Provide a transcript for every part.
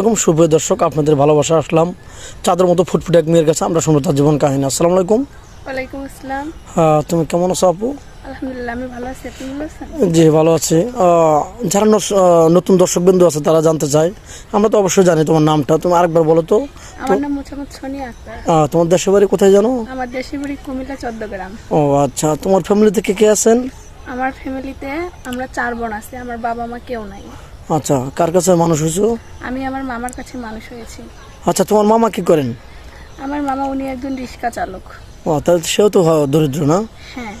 এরকম সুপ্রিয় দর্শক আপনাদের ভালোবাসা আসলাম চাঁদের মতো ফুটফুটে এক মেয়ের কাছে। আমরা শুনব তার জীবন কাহিনী। আসসালামু আলাইকুম। ওয়ালাইকুম আসসালাম। আহ, তুমি কেমন আছো আপু? আলহামদুলিল্লাহ আমি ভালো আছি। আপনি ভালো আছেন? জি ভালো আছি। যারা নতুন দর্শক বিন্দু আছে তারা জানতে চায়। আমরা তো অবশ্যই জানি তোমার নামটা। তুমি আরেকবার বলো তো। আমার নাম মোছামত সোনিয়া আক্তার। তোমার দেশের বাড়ি কোথায় জানো? আমার দেশের বাড়ি কুমিল্লা চোদ্দগ্রাম। ও আচ্ছা। তোমার ফ্যামিলিতে কে কে আছেন? আমার ফ্যামিলিতে আমরা চার বোন আছি। আমার বাবা মা কেউ নাই। আচ্ছা কার কাছে মানুষ হয়েছো? আমি আমার মামার কাছে মানুষ হয়েছি। আচ্ছা তোমার মামা কি করেন? আমার মামা উনি একজন রিক্সা চালক। ও তাহলে সেও তো দরিদ্র না? হ্যাঁ।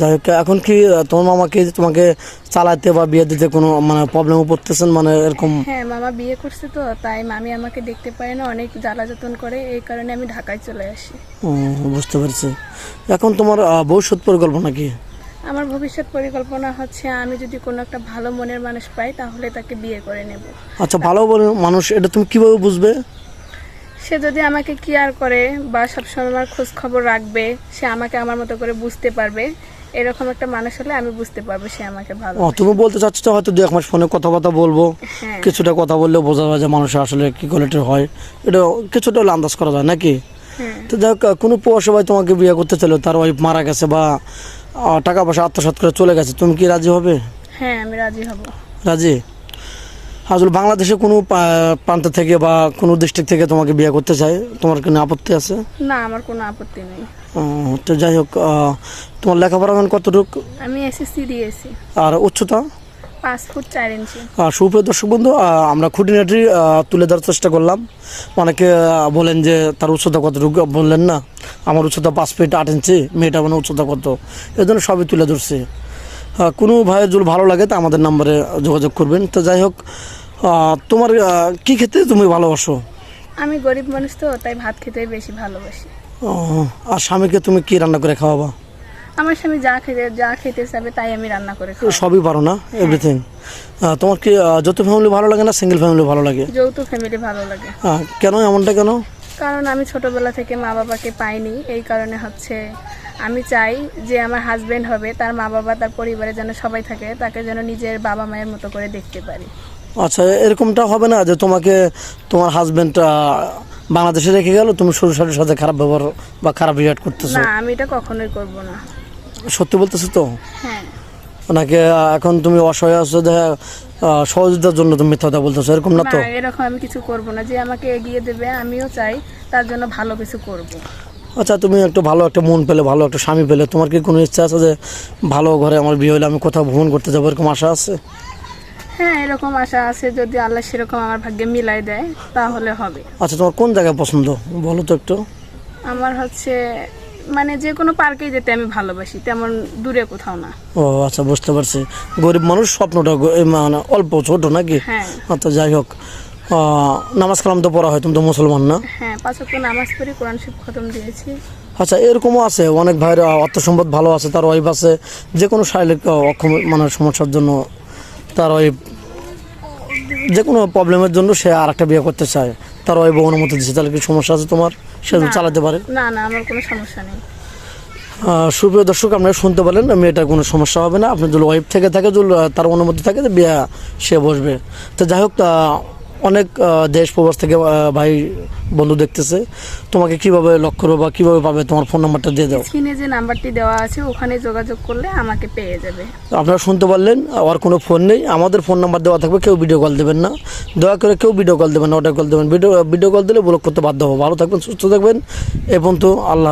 যাই হোক এখন কি তোমার মামাকে তোমাকে চালাতে বা বিয়ে দিতে কোনো মানে প্রবলেমও পড়তেছেন? মানে এরকম হ্যাঁ মামা বিয়ে করছে তো তাই মামি আমাকে দেখতে পারে না অনেক জ্বালা যতন করে এই কারণে আমি ঢাকায় চলে আসি। ও, বুঝতে পারছি। এখন তোমার ভবিষ্যৎ পরিকল্পনা কি? আমার ভবিষ্যৎ পরিকল্পনা হচ্ছে আমি যদি কোনো একটা ভালো মনের মানুষ পাই তাহলে তাকে বিয়ে করে নেব। আচ্ছা ভালো মানুষ এটা তুমি কীভাবে বুঝবে? সে যদি আমাকে কেয়ার করে বা সবসময় আমার খোঁজ খবর রাখবে সে আমাকে আমার মতো করে বুঝতে পারবে। এরকম একটা মানুষ হলে আমি বুঝতে পারব সে আমাকে ভালো ও তুমি বলতে চাচ্ছ তো হয়তো দু এক মাস ফোনে কথা কথা বলব। হ্যাঁ। কিছুটা কথা বললেও বোঝা যায় যে মানুষ আসলে কি কোয়ালিটির হয়। এটা কিছুটা হলে আন্দাজ করা যায় নাকি? হ্যাঁ। তো যাই কোনো প্রবাসী ভাই তোমাকে বিয়ে করতে চাইলো তার ওয়াইফ মারা গেছে বা টাকা পয়সা আত্মসাৎ করে চলে গেছে। তুমি কি রাজি হবে? হ্যাঁ আমি রাজি হব। রাজি? আসলে বাংলাদেশে কোনো প্রান্ত থেকে বা কোনো ডিস্ট্রিক্ট থেকে তোমাকে বিয়ে করতে চাই তোমার কোনো আপত্তি আছে? না আমার কোনো আপত্তি নেই। তো যাই হোক তোমার লেখাপড়া এখন কতটুকু? আমি এসএসসি দিয়েছি। আর উচ্চতা? সুপ্রিয় দর্শক বন্ধু আমরা খুঁটিনাটি তুলে ধরার চেষ্টা করলাম। অনেকে বলেন যে তার উচ্চতা কতটুকু বললেন না। আমার উচ্চতা পাঁচ ফিট আট ইঞ্চি মেয়েটা মানে উচ্চতা কত? এই জন্য সবই তুলে ধরছি। কোনো ভাইয়ের যদি ভালো লাগে তা আমাদের নাম্বারে যোগাযোগ করবেন। তো যাই হোক তোমার কি খেতে তুমি ভালোবাসো? আমি গরিব মানুষ তো তাই ভাত খেতে বেশি ভালোবাসি। ও, আর স্বামীকে তুমি কি রান্না করে খাওয়াবা? আমার স্বামী যা খেতে যা খেতে চাবে তাই আমি রান্না করে খাই সবই পারো না এভরিথিং তোমার কি যৌথ ফ্যামিলি ভালো লাগে না সিঙ্গেল ফ্যামিলি ভালো লাগে? যৌথ ফ্যামিলি ভালো লাগে। কেন এমনটা কেন? কারণ আমি ছোটবেলা থেকে মা বাবাকে পাইনি। এই কারণে হচ্ছে আমি চাই যে আমার হাজবেন্ড হবে তার মা বাবা তার পরিবারে যেন সবাই থাকে তাকে যেন নিজের বাবা মায়ের মতো করে দেখতে পারি। আচ্ছা এরকমটা হবে না যে তোমাকে তোমার হাজবেন্ড বাংলাদেশে রেখে গেল তুমি শ্বশুরের সাথে খারাপ ব্যবহার বা খারাপ রিয়াক্ট করতেছো? না আমি এটা কখনোই করব না। সত্যি বলতেছো তো? হ্যাঁ। নাকি আহ, এখন তুমি অসহায় আছো দেখা সহযোগিতার জন্য তুমি মিথ্যা কথা বলতেছো এরকম না না তো এরকম আমি কিছু করব না। যে আমাকে এগিয়ে দেবে আমিও চাই তার জন্য ভালো কিছু করব। আচ্ছা তুমি একটু ভালো একটা মন পেলে ভালো একটা স্বামী পেলে তোমার কি কোনো ইচ্ছা আছে যে ভালো ঘরে আমার বিয়ে হলে আমি কোথাও ভ্রমণ করতে যাব এরকম আশা আছে? হ্যাঁ এরকম আশা আছে যদি আল্লাহ সেরকম আমার ভাগ্যে মিলাই দেয় তাহলে হবে। আচ্ছা তোমার কোন জায়গায় পছন্দ? বলো তো একটু। আমার হচ্ছে মানে যে কোনো পার্কে যেতে আমি ভালোবাসি তেমন দূরে কোথাও না। ও আচ্ছা বুঝতে পারছি। গরিব মানুষ স্বপ্নটা মানে অল্প ছোট নাকি? হ্যাঁ। আচ্ছা যাই হোক। নামাজ কালাম তো পড়া হয় তুমি তো মুসলমান না? হ্যাঁ পাঁচ ওয়াক্ত নামাজ পড়ি কোরআন শিব খতম দিয়েছি। আচ্ছা এরকমও আছে অনেক ভাইয়ের অর্থ সম্পদ ভালো আছে তার ওয়াইফ আছে যে কোনো শারীরিক অক্ষম মানে সমস্যার জন্য তার ওয়াইফ যে কোনো প্রবলেমের জন্য সে আর একটা বিয়ে করতে চায়। তার ওয়াইফ অনুমতি দিচ্ছে তাহলে কি সমস্যা আছে তোমার? সে চালাতে পারে। না না আমার কোনো সমস্যা নেই। সুপ্রিয় দর্শক আপনারা শুনতে পারেন মেয়েটার কোনো সমস্যা হবে না। আপনার যদি ওয়াইফ থেকে থাকে তার অনুমতি থাকে তো বিয়া সে বসবে। তো যাই হোক অনেক দেশ প্রবাস থেকে ভাই বন্ধু দেখতেছে। তোমাকে কীভাবে লক্ষ্য করবে বা কীভাবে পাবে? তোমার ফোন নাম্বারটা দিয়ে দাও। স্ক্রিনে যে নাম্বারটি দেওয়া আছে ওখানে যোগাযোগ করলে আমাকে পেয়ে যাবে। আপনারা শুনতে পারলেন আর কোনো ফোন নেই। আমাদের ফোন নাম্বার দেওয়া থাকবে কেউ ভিডিও কল দেবেন না। দয়া করে কেউ ভিডিও কল দেবেন না অর্ডার কল দেবেন। ভিডিও ভিডিও কল দিলে ব্লক করতে বাধ্য হব। ভালো থাকবেন সুস্থ থাকবেন। এ পর্যন্ত আল্লাহ